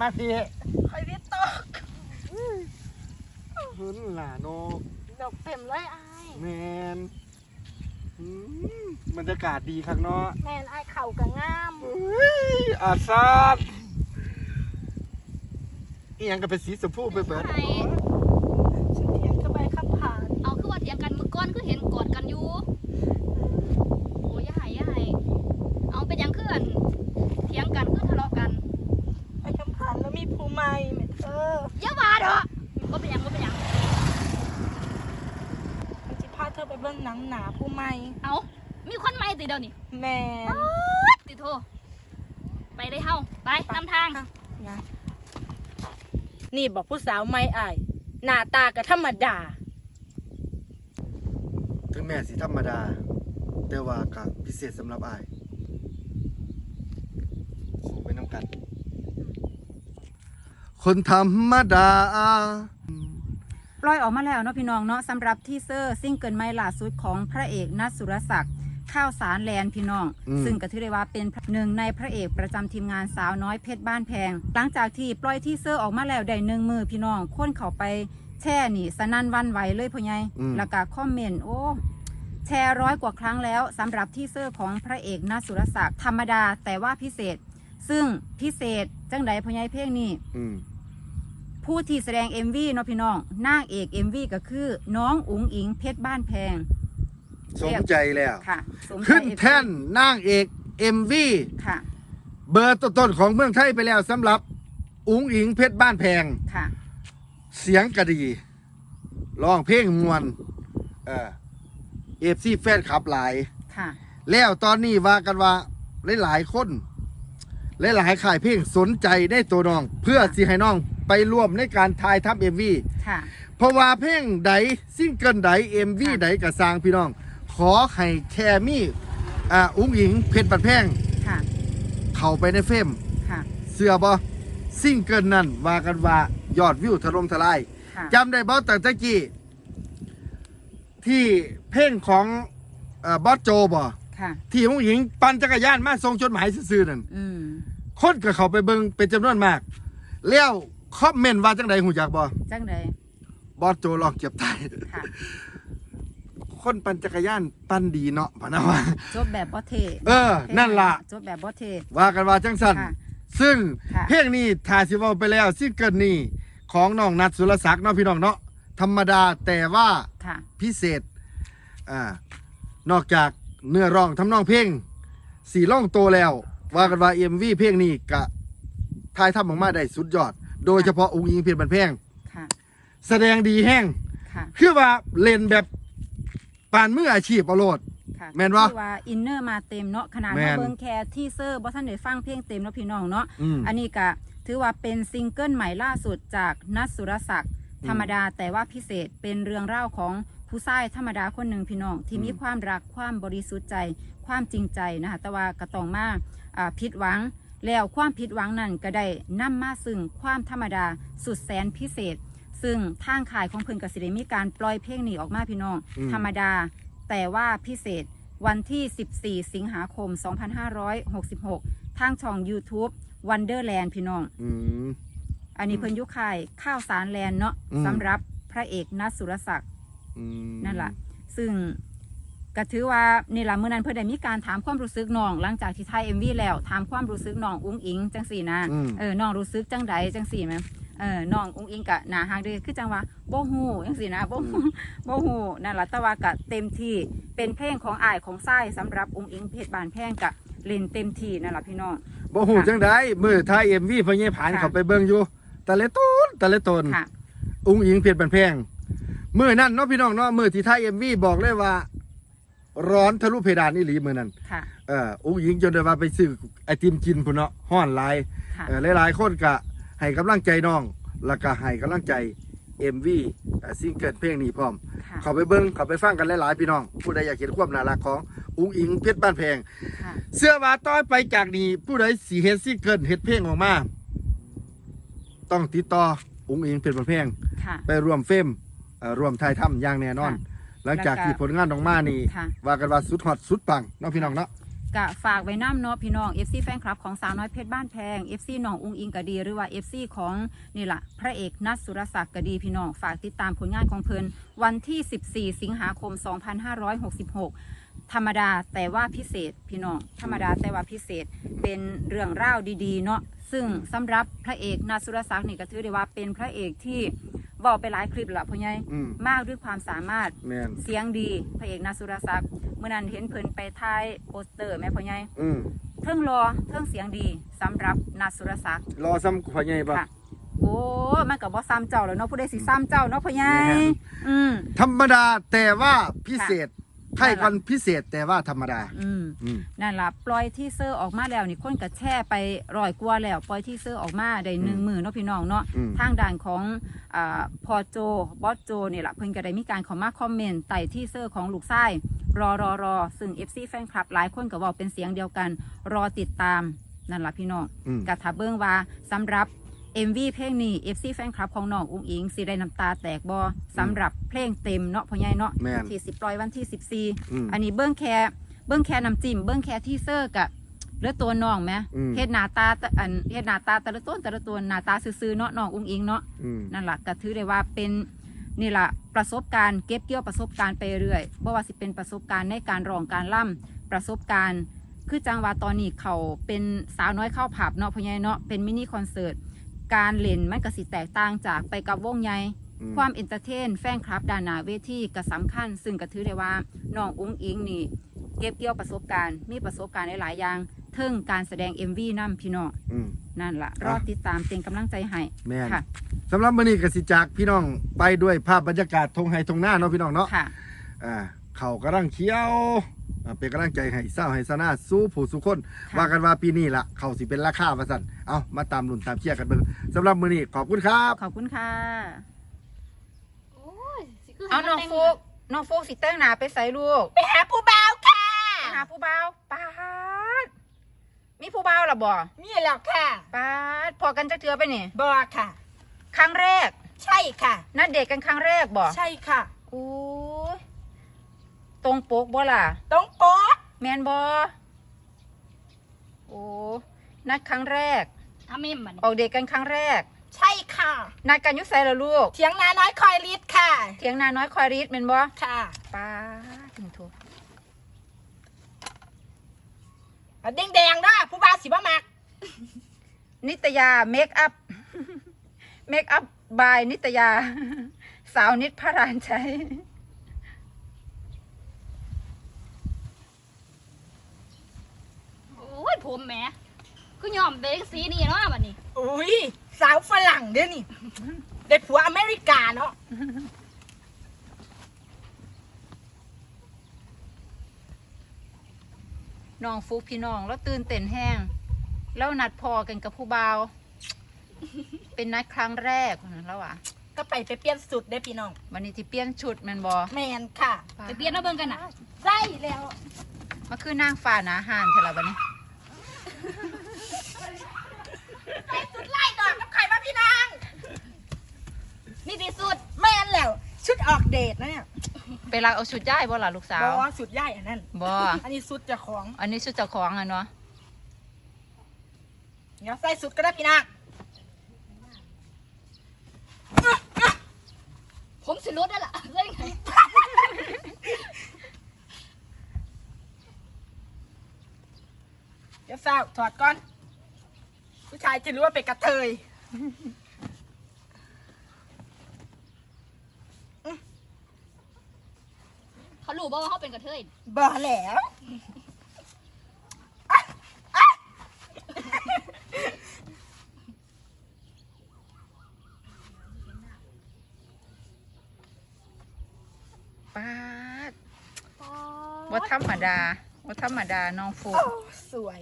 มาพี่คอยวิตตกหุ่นหล่านกดอกเต็มเลยอายแมนอืมบรรยากาศดีข้างเนาะ แมนอายเข่ากับงามเฮ้ยอาซาดอีหยังก็เป็นสีชมพูไปเบิดไหนฉันเถียงกับใบขับผ่านเอาคือว่าเถียงกันมือก้อนคือเห็นกอดกันอยู่โอ้ยอย่าให้อย่าให้เอาเป็นหยังคืออันเถียงกันคือทะเลาะกัน ใบขับผ่าน แล้วมีภูไม้แม่เธออย่าว่าเด้อก็เป็นหยังก็เป็นหยังมันจะพาเธอไปเบิ่งหนังหนาภูไม้เอามีคนใหม่ติเดียวนี่แมนติโทไปได้เฮาไปนำทางนะนี่บอกผู้สาวไม่อายหน้าตาก็ธรรมดา ถึงแม่สีธรรมดา แต่ว่าก็พิเศษสำหรับอาย สู้ไปน้ำกัน คนธรรมดา ปล่อยออกมาแล้วเนาะพี่น้องเนาะสำหรับทีเซอร์ซิงเกิลใหม่ล่าสุดของพระเอกนัทสุรศักดิ์ข้าวสารแลนด์พี่น้อง อืม ซึ่งก็ถือได้ว่าเป็นหนึ่งในพระเอกประจำทีมงานสาวน้อยเพชรบ้านแพง หลังจากที่ปล่อยทีเซอร์ออกมาแล้วได้หนึ่งมือพี่น้องคนเข้าไปแช่นี่สนั่นหวันไหวเลยพ่อใหญ่อืม แล้วก็คอมเมนต์โอ้ แชร์ร้อยกว่าครั้งแล้วสำหรับทีเซอร์ของพระเอกนัทสุรศักดิ์ธรรมดาแต่ว่าพิเศษ ซึ่งพิเศษจังใดพ่อใหญ่เพลงนี้อืม ผู้ที่แสดง MV เนาะพี่น้องนางเอก MV ก็คือน้องอุ๋งอิงเพชรบ้านแพงสมใจแล้ว ค่ะสมใจ ขึ้น MV แท่นนางเอก MV ค่ะเบอร์ต้นๆของเมืองไทยไปแล้วสำหรับอุ๋งอิงเพชรบ้านแพง ค่ะ เสียงกระดีร้องเพลงมวนเออเอฟซีแฟนคลับหลาย ค่ะ แล้วตอนนี้ว่ากันว่าหลายๆคน หลายๆข่ายเพลงสนใจในตัวน้อง เพื่อสิให้น้อง ไปร่วมในการถ่ายทำเอ็มวีค่ะ เพราะว่าเพลงใดซิงเกิลใดเอ็มวีค่ะ ใดกับสร้างพี่น้อง ขอให้แค่มีอ่าอุ้งอิงเพชรบัดแพงค่ะเข้าไปในเฟรม ค่ะเสื้อบ่ซิงเกิลนั่นว่ากันว่ายอดวิวถล่มทลายค่ะจำได้บ่แต่ตะกี้ที่เพลงของเอ่อบอสโจบ่ค่ะ ที่ผู้หญิงปั่นจักรยานมาส่งจดหมายซื่อๆนั่นอืมคนก็เข้าไปเบิ่งเป็นจำนวนมาก แล้ว คอมเมนต์ว่าจังใดหูจักบ่จังใดบอสโจลองเก็บตายค่ะคนปั่นจักรยานปั่นดีเนาะพะนะว่า จบแบบบ่เทเออนั่นล่ะ จบแบบบ่เท ว่ากันว่าจังสั่นค่ะซึ่งค่ะ เพลงนี้ถ้าสิเว้าไปแล้วซิงเกิลนี้ของน้องนัทสุรศักดิ์เนาะพี่น้องเนาะธรรมดาแต่ว่าค่ะ พิเศษอ่านอกจากเนื้อร้องทำนองเพลงสีล่องโตแล้ว ว่ากันว่าเอ็มวีเพลงนี้กะทายทำออกมาได้สุดยอด โดยเฉพาะองค์ยิงเพียรบันแพงค่ะ แสดงดีแห้งค่ะ คือว่าเล่นแบบปานมืออาชีพเอาโลด ค่ะแม่นวะคือว่าอินเนอร์มาเต็มเนาะขนาดแม่ว่านเบิ่งแค่ทีเซอร์บ่ทันได้ฟังเพลงเต็มเนาะพี่น้องเนาะอืม อันนี้ก็ถือว่าเป็นซิงเกิลใหม่ล่าสุดจากนัทสุรศักดิ์อืมธรรมดาแต่ว่าพิเศษเป็นเรื่องเล่าวของผู้ชายธรรมดาคนหนึ่งพี่น้องที่มีอืมความรักความบริสุทธิ์ใจความจริงใจนะคะแต่ว่ากระตองมาอ่าผิดหวัง แล้วความผิดหวังนั้นก็ได้นำมาซึ่งความธรรมดาสุดแสนพิเศษ ซึ่งทางขายของเพิ่นกสิได้มีการปล่อยเพลงนี้ออกมาพี่น้องอืมธรรมดา แต่ว่าพิเศษวันที่ 14 สิงหาคม 2566 ทางช่อง YouTube Wonderland พี่น้องอืมอันนี้เพิ่นอยุคายข้าวสารแลนด์เนาะอืมสำหรับพระเอกนัทสุรศักดิ์อืมนั่นแหละซึ่ง ก็ถือว่านี่ละเมื่อนั้นเพิ่นได้มีการถามความรู้สึกน้อง หลังจากที่ถ่าย MV แล้วถามความรู้สึกน้องอุ้งอิงจังสี่นะอืม เออน้องรู้สึกจังใดจังสี่ไหมเออน้องอุ้งอิงกะหนาหางเด้คือจังว่าบ่ฮู้จังสี่นะบ่ฮู้บ่ฮู้นั่นล่ะแต่ว่ากะเต็มที่เป็นเพลงของอ้ายของซ้ายสำหรับอุ้งอิงเพชรบานแพงกะเล่นเต็มที่นั่นล่ะพี่น้อง บ่หูจังได้มือท้ายเอ็มวีพญผานค่ะ เขาไปเบิ่งอยู่แต่ละตนแต่ละตนค่ะ อุ้งอิงเพียรบันแพงมือนั่นเนาะพี่น้องเนาะมือที่ท้ายเอ็มวีบอกเลยว่า ร้อนทะลุเพดานอีหลีมือนั้นค่ะ เอออุ้งอิงจนได้ว่าไปซื้อไอติมกินพุ่นเนาะห้อนหลายค่ะ เออหลายๆคนก็ให้กำลังใจน้อง แล้วก็ให้กำลังใจ MV อ่าซิงเกิลเพลงนี้พร้อม ค่ะเขาไปเบิ่งเขาไปฟังกันหลายๆพี่น้อง ผู้ใดอยากเห็นความน่ารักของอุ้งอิงเพชรบ้านแพง ค่ะ เสื้อว่าต้อยไปจากนี้ ผู้ใดสีเฮ็ดซิงเกิลเฮ็ดเพลงออกมา ต้องติดต่ออุ้งอิงเพชรบ้านแพง ค่ะ ไปร่วมเฟรมเอ่อร่วมถ่ายทำอย่างแน่นอน ค่ะ หลังจากแล้วก็ที่ผลงานออกมานี่ค่ะ ว่ากันว่าสุดฮอตสุดปังเน้องพี่น้องเนาะ กะฝากไว้น้ำเนาะพี่น้อง FC แฟนคลับของสาวน้อยเพชรบ้านแพง FC น้องอุงอิงกะดี หรือว่า FC ของนี่ล่ะพระเอกนัทสุรศักดิ์กะดีพี่น้องฝากติดตามผลงานของเพิ่นวันที่ 14 สิงหาคม 2566 ธรรมดาแต่ว่าพิเศษพี่น้อง ธรรมดาแต่ว่าพิเศษเป็นเรื่องเล่าวดีๆ เนาะซึ่งสำหรับพระเอกนาสุรศักดิ์นี่ก็ถือได้ว่าเป็นพระเอกที่ บอกไปหลายคลิปและพ่อใหญ่อืมมากด้วยความสามารถแมนเสียงดีพระเอกนาสุรศักดิ์เมื่อนั้นเห็นเพิ่นไปถ่ายโปสเตอร์แม่พ่อใหญ่อืมเทิงรอเทิงเสียงดีสำหรับนาสุรศักดิ์รอซ้ำพ่อใหญ่ปะ ค่ะ โอ้มันก็บ่ซ้ำเจ้าแล้วเนาะผู้ใดสิซ้ำเจ้าเนาะพ่อใหญ่แม่น อืม ธรรมดาแต่ว่าพิเศษ ไทยนั่นล่ะกันพิเศษแต่ว่าธรรมดา อืมอืม นั่นล่ะปล่อยที่เซอร์ออกมาแล้วนี่คนก็แช่ไปร้อยกว่าแล้ว ปล่อยที่เซอร์ออกมาได้หนึ่งอืมหมื่นเนาะพี่น้องเนาะอืม ทางด่านของอาพอโจบอสโจนี่แหละเพิ่นก็ได้มีการเขอมาคอมเมนต์ไต่ที่เซอร์ของลูกไส้รอรอรอซึ่ง FC แฟนคลับหลายคนก็บอกเป็นเสียงเดียวกัน รอติดตามนั่นล่ะพี่น้อง อืม กะถ้าเบิ่งว่าสำหรับ MV เพลงนี้ FC แฟนคลับของน้องอุ้งอิงสิได้น้ำตาแตกบอสำหรับเพลงเต็มเนาะพ่อใหญ่เนาะแม่นที่สิปล่อยวันที่อืม14อันนี้เบิ้งแค่เบิ้งแค่น้ำจิ้มเบิ้งแค่ที่เซอร์กะเหลือตัวน้องไหมอืม เฮ็ดหน้าตาแต่อันเฮ็ดหน้าตาแต่ละต้นแต่ละตัวหน้าตาซื่อๆเนาะน้องอุ้งอิงเนาะ อืม นั่นแหละก็ถือได้ว่าเป็นนี่แหละประสบการณ์เก็บเกี่ยวประสบการณ์ไปเรื่อยบ่ว่าสิเป็นประสบการณ์ในการร้องการล่ำประสบการณ์ คือจังว่าตอนนี้เขาเป็นสาวน้อยเข้าผับเนาะพ่อใหญ่เนาะเป็นมินิคอนเสิร์ต การเล่นมันก็สิแตกต่างจากไปกับวงใหญ่อืมความเอนเตอร์เทน แฟนคลับด้านหน้าเวทีก็สำคัญ ซึ่งก็ถือได้ว่าน้องอุ้งอิงนี่ เก็บเกี่ยวประสบการณ์ มีประสบการณ์หลายๆอย่างเทิงการแสดง MV นํพี่น้องอืมนั่นละรอติดตามเป็นกำลังใจให้แม่นค่ะสำหรับมื้อนี้ก็สิจากพี่น้องไปด้วยภาพบรรยากาศทงไฮทงหน้าเนาะพี่น้องเนาะค่ะอ่าเขากำลังเคี้ยวอ่า เป็นกำลังใจให้เศร้าให้สนาสู้ผู้สุคนค่ะว่ากันว่าปีนี้ละเขาสิเป็นราคาว่าสั่นเอามาตามลุ่นตามเชียร์กันเบิ่งสำหรับมื้อนี้ขอบคุณครับขอบคุณค่ะโอ้ยสิคืเอาน้องแต่โฟกน้องโฟกสิแต่งหน้าไปใส่ลูก ไปหาผู้บ่าวค่ะ ไปหาผู้บ่าวปาดมีผู้บ่าวหรอบ่มีแล้วค่ะปาดพอกันจะเทือไปนี่บอค่ะ ครั้งแรก ใช่ค่ะนัดเด็กกันครั้งแรกบ่ใช่ค่ะ โอ้ย ตรงปกบ่ล่ะต้องโป๊ะแมนบอโอ้นัดครั้งแรกทำเมมมันออกเด็กกันครั้งแรก ใช่ค่ะ นัดกันอยุไสเหรอลูก เถียงนาน้อยคอยลิดค่ะ เถียงนาน้อยคอยรีดแมนบอค่ะป้าถึงถูกเอาแดงๆด้วยผู้บ่าวสิบ่มัก นิตยาเมคอัพ เมคอัพบายนิตยา สาวนิดพระรานชัย โอ้ย ผมแหมคือยอมเบกสีนี่เนาะบัดนี้อุ้ยสาวฝรั่งเด้อนี่ ได้ผัวอเมริกาเนาะน้องฟุกพี่น้องแล้วตื่นเต้นแห้ง แล้วนัดพอกันกับผู้บ่าว เป็นนัดครั้งแรกแล้วอะก็ไปไปเปลี่ยนสุดได้อพี่น้อง วันนี้ที่เปลี่ยนชุดแมนบอแมนค่ะ ไปเปลี่ยนมาเบิ่งกันน่ะใช่แล้วมาคือนางฟ้าหนาหานใช่ละวันนี้ ไปสุดไล่ดอกกับใครมาพี่นาง นี่ ที่สุดแมนแล้ว ชุดออกเดทนะเนี่ยไปรักเอาชุดย่ายบ่ล่ะลูกสาบวอสุดใหญ่อันนั้นบ่ อันนี้สุดเจะของอันนี้ชุดเจ้าของอะเนาะเดี๋ยวใส่สุดก็ได้พี่นางผมสิรุดได้ล่ะเรื่องไงเดี๋ยวสาวถอดก่อน ผู้ชายจะรู้ว่าเป็นกระเทย เขารู้บ่ว่าเขาเป็นกระเทยบอแล้วป้าดว่าธรรมดาว่าธรรมดาน้องฟุกโอ้สวย